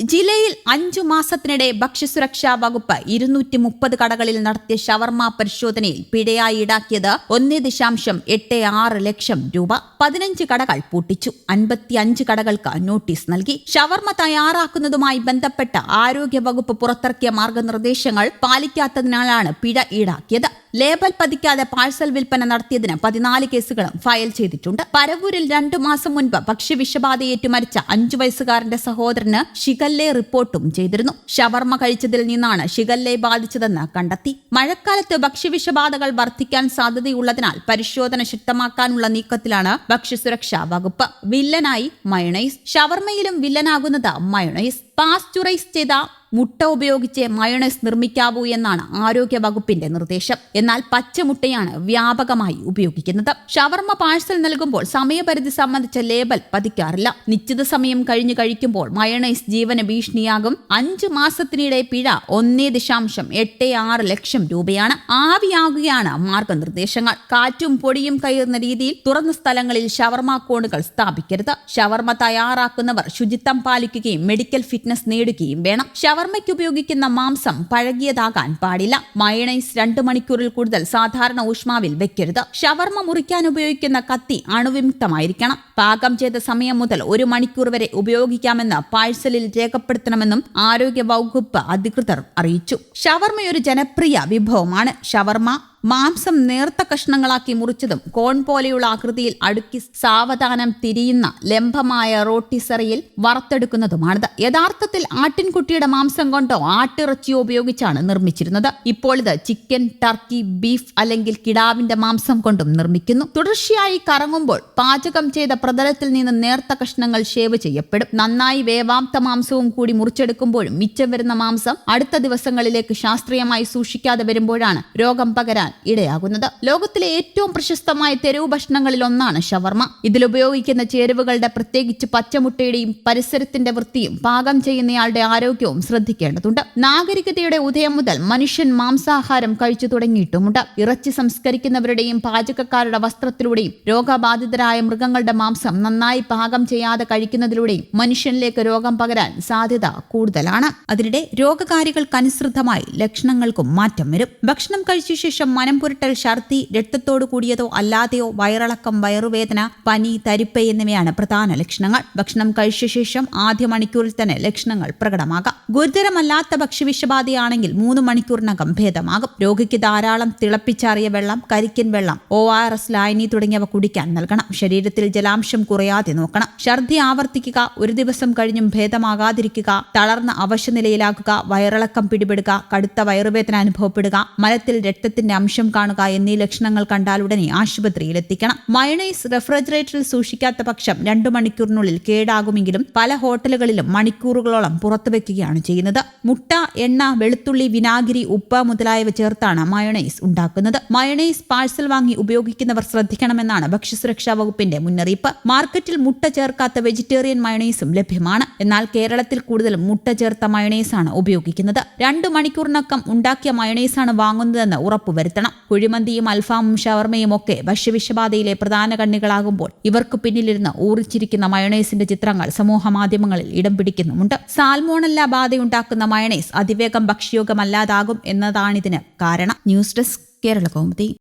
ജില്ലയിൽ അഞ്ചു മാസത്തിനിടെ ഭക്ഷ്യസുരക്ഷാ വകുപ്പ് ഇരുന്നൂറ്റി മുപ്പത് കടകളിൽ നടത്തിയ ഷവർമ പരിശോധനയിൽ പിഴയായി ഈടാക്കിയത് ഒന്നേ ദശാംശം എട്ട് ആറ് ലക്ഷം രൂപ. പതിനഞ്ച് കടകൾ പൂട്ടിച്ചു. അൻപത്തിയഞ്ച് കടകൾക്ക് നോട്ടീസ് നൽകി. ഷവർമ തയ്യാറാക്കുന്നതുമായി ബന്ധപ്പെട്ട ആരോഗ്യ വകുപ്പ് പുറത്തിറക്കിയ മാർഗനിർദ്ദേശങ്ങൾ പാലിക്കാത്തതിനാലാണ് പിഴ ഈടാക്കിയത്. ലേബൽ പതിക്കാതെ പാഴ്സൽ വിൽപ്പന നടത്തിയതിന് പതിനാല് കേസുകളും ഫയൽ ചെയ്തിട്ടുണ്ട്. പരവൂരിൽ രണ്ടു മാസം മുൻപ് ഭക്ഷ്യവിഷബാധയേറ്റു മരിച്ച അഞ്ചു വയസ്സുകാരന്റെ സഹോദരന് ഷിഗല്ലെ റിപ്പോർട്ടും ചെയ്തിരുന്നു. ഷവർമ കഴിച്ചതിൽ നിന്നാണ് ഷിഗല്ലെ ബാധിച്ചതെന്ന് കണ്ടെത്തി. മഴക്കാലത്ത് ഭക്ഷ്യവിഷബാധകൾ വർദ്ധിക്കാൻ സാധ്യതയുള്ളതിനാൽ പരിശോധന ശക്തമാക്കാനുള്ള നീക്കത്തിലാണ് ഭക്ഷ്യസുരക്ഷാ വകുപ്പ്. വില്ലനായി മയണൈസ്. ഷവർമയിലും വില്ലനാകുന്നത് മയണൈസ്. പാസ്ചുറൈസ് ചെയ്ത മുട്ട ഉപയോഗിച്ച് മയണൈസ് നിർമ്മിക്കാവൂ എന്നാണ് ആരോഗ്യ വകുപ്പിന്റെ നിർദ്ദേശം. എന്നാൽ പച്ചമുട്ടയാണ് വ്യാപകമായി ഉപയോഗിക്കുന്നത്. ഷവർമ പാഴ്സൽ നൽകുമ്പോൾ സമയപരിധി സംബന്ധിച്ച ലേബൽ പതിക്കാറില്ല. നിശ്ചിത സമയം കഴിഞ്ഞു കഴിക്കുമ്പോൾ മയണൈസ് ജീവന ഭീഷണിയാകും. അഞ്ചു മാസത്തിനിടെ പിഴ ഒന്നേ ദശാംശം എട്ട് ആറ് ലക്ഷം രൂപയാണ് ആവിയാകുകയാണ് മാർഗനിർദ്ദേശങ്ങൾ. കാറ്റും പൊടിയും കയറുന്ന രീതിയിൽ തുറന്ന സ്ഥലങ്ങളിൽ ഷവർമ കോണുകൾ സ്ഥാപിക്കരുത്. ഷവർമ തയ്യാറാക്കുന്നവർ ശുചിത്വം പാലിക്കുകയും മെഡിക്കൽ ഫിറ്റ്നസ് നേടുകയും വേണം. ഷവർമയ്ക്ക് ഉപയോഗിക്കുന്ന മാംസം പഴകിയതാകാൻ പാടില്ല. മയണൈസ് രണ്ട് മണിക്കൂറിൽ കൂടുതൽ സാധാരണ ഊഷ്മാവിൽ വെക്കരുത്. ഷവർമ മുറിക്കാൻ ഉപയോഗിക്കുന്ന കത്തി അണുവിമുക്തമായിരിക്കണം. പാകം ചെയ്ത സമയം മുതൽ ഒരു മണിക്കൂർ വരെ ഉപയോഗിക്കാമെന്ന് പാഴ്സലിൽ രേഖപ്പെടുത്തണമെന്നും ആരോഗ്യ വകുപ്പ് അധികൃതർ അറിയിച്ചു. ഷവർമ ഒരു ജനപ്രിയ വിഭവമാണ്. ഷവർമ മാംസം നേർത്ത കഷ്ണങ്ങളാക്കി മുറിച്ചതും കോൺ പോലെയുള്ള ആകൃതിയിൽ അടുക്കി സാവധാനം തിരിയുന്ന ലംബമായ റോട്ടിസറിയിൽ വറുത്തെടുക്കുന്നതുമാണിത്. യഥാർത്ഥത്തിൽ ആട്ടിൻകുട്ടിയുടെ മാംസം കൊണ്ടോ ആട്ടിറച്ചിയോ ഉപയോഗിച്ചാണ് നിർമ്മിച്ചിരുന്നത്. ഇപ്പോൾ ഇത് ചിക്കൻ ടർക്കി ബീഫ് അല്ലെങ്കിൽ കിടാവിന്റെ മാംസം കൊണ്ടും നിർമ്മിക്കുന്നു. തുടർച്ചയായി കറങ്ങുമ്പോൾ പാചകം ചെയ്ത പ്രതലത്തിൽ നിന്ന് നേർത്ത കഷ്ണങ്ങൾ ഷേവ് ചെയ്യപ്പെടും. നന്നായി വേവാംത്ത മാംസവും കൂടി മുറിച്ചെടുക്കുമ്പോഴും മിച്ചം വരുന്ന മാംസം അടുത്ത ദിവസങ്ങളിലേക്ക് ശാസ്ത്രീയമായി സൂക്ഷിക്കാതെ വരുമ്പോഴാണ് രോഗം പകരാൻ ഇടയാകുന്നത്. ലോകത്തിലെ ഏറ്റവും പ്രശസ്തമായ തെരുവ് ഭക്ഷണങ്ങളിൽ ഒന്നാണ് ഷവർമ. ഇതിൽ ഉപയോഗിക്കുന്ന ചേരുവകളുടെ പ്രത്യേകിച്ച് പച്ചമുട്ടയുടെയും പരിസരത്തിന്റെ വൃത്തിയും പാകം ചെയ്യുന്നയാളുടെ ആരോഗ്യവും ശ്രദ്ധിക്കേണ്ടതുണ്ട്. നാഗരികതയുടെ ഉദയം മുതൽ മനുഷ്യൻ മാംസാഹാരം കഴിച്ചു തുടങ്ങിയിട്ടുമുണ്ട്. ഇറച്ചി സംസ്കരിക്കുന്നവരുടെയും പാചകക്കാരുടെ വസ്ത്രത്തിലൂടെയും രോഗബാധിതരായ മൃഗങ്ങളുടെ മാംസം നന്നായി പാകം ചെയ്യാതെ കഴിക്കുന്നതിലൂടെയും മനുഷ്യനിലേക്ക് രോഗം പകരാൻ സാധ്യത കൂടുതലാണ്. അതിനിടെ രോഗകാരികൾക്കനുസൃതമായി ലക്ഷണങ്ങൾക്കും മാറ്റം വരും. ഭക്ഷണം കഴിച്ച ശേഷം മനം പുരട്ടൽ ഛർദി രക്തത്തോടു കൂടിയതോ അല്ലാതെയോ വയറിളക്കം വയറുവേദന പനി തരിപ്പ് എന്നിവയാണ് പ്രധാന ലക്ഷണങ്ങൾ. ഭക്ഷണം കഴിച്ച ശേഷം ആദ്യ മണിക്കൂറിൽ തന്നെ ലക്ഷണങ്ങൾ പ്രകടമാകാം. ഗുരുതരമല്ലാത്ത ഭക്ഷ്യവിഷബാധയാണെങ്കിൽ മൂന്ന് മണിക്കൂറിനകം ഭേദമാകും. രോഗിക്ക് ധാരാളം തിളപ്പിച്ചാറിയ വെള്ളം കരിക്കൻ വെള്ളം ഒ ആർ എസ് ലായനി തുടങ്ങിയവ കുടിക്കാൻ നൽകണം. ശരീരത്തിൽ ജലാംശം കുറയാതെ നോക്കണം. ഛർദി ആവർത്തിക്കുക ഒരു ദിവസം കഴിഞ്ഞും ഭേദമാകാതിരിക്കുക തളർന്ന അവശനിലയിലാക്കുക വയറിളക്കം പിടിപെടുക കടുത്ത വയറുവേദന അനുഭവപ്പെടുക മലത്തിൽ രക്തത്തിന്റെ അംശം കാണുക എന്നീ ലക്ഷണങ്ങൾ കണ്ടാൽ ഉടനെ ആശുപത്രിയിൽ എത്തിക്കണം മയണൈസ് റെഫ്രിജറേറ്ററിൽ സൂക്ഷിക്കാത്ത പക്ഷം രണ്ടു മണിക്കൂറിനുള്ളിൽ കേടാകുമെങ്കിലും പല ഹോട്ടലുകളിലും മണിക്കൂറുകളോളം പുറത്തു പുറത്തുവെക്കുകയാണ് ചെയ്യുന്നത്. മുട്ട എണ്ണ വെളുത്തുള്ളി വിനാഗിരി ഉപ്പ് മുതലായവ ചേർത്താണ് മയണൈസ് ഉണ്ടാക്കുന്നത്. മയണൈസ് പാഴ്സൽ വാങ്ങി ഉപയോഗിക്കുന്നവർ ശ്രദ്ധിക്കണമെന്നാണ് ഭക്ഷ്യസുരക്ഷാ വകുപ്പിന്റെ മുന്നറിയിപ്പ്. മാർക്കറ്റിൽ മുട്ട ചേർക്കാത്ത വെജിറ്റേറിയൻ മയണൈസും ലഭ്യമാണ്. എന്നാൽ കേരളത്തിൽ കൂടുതലും മുട്ട ചേർത്ത മയണൈസാണ് ഉപയോഗിക്കുന്നത്. രണ്ടു മണിക്കൂറിനകം ഉണ്ടാക്കിയ മയണൈസാണ് വാങ്ങുന്നതെന്ന് ഉറപ്പുവരുത്തണം. കുഴിമന്തിയും അൽഫാമും ഷവർമയും ഒക്കെ ഭക്ഷ്യവിഷബാധയിലെ പ്രധാന കണ്ണികളാകുമ്പോൾ ഇവർക്ക് പിന്നിലിരുന്ന് ഊറിച്ചിരിക്കുന്ന മയണൈസിന്റെ ചിത്രങ്ങൾ സമൂഹ മാധ്യമങ്ങളിൽ ഇടം പിടിക്കുന്നുമുണ്ട്. സാൽമോണല്ല ബാധയുണ്ടാക്കുന്ന മയണൈസ് അതിവേഗം ഭക്ഷ്യയോഗമല്ലാതാകും എന്നതാണിതിന് കാരണം. News desk Kerala Kaumudi.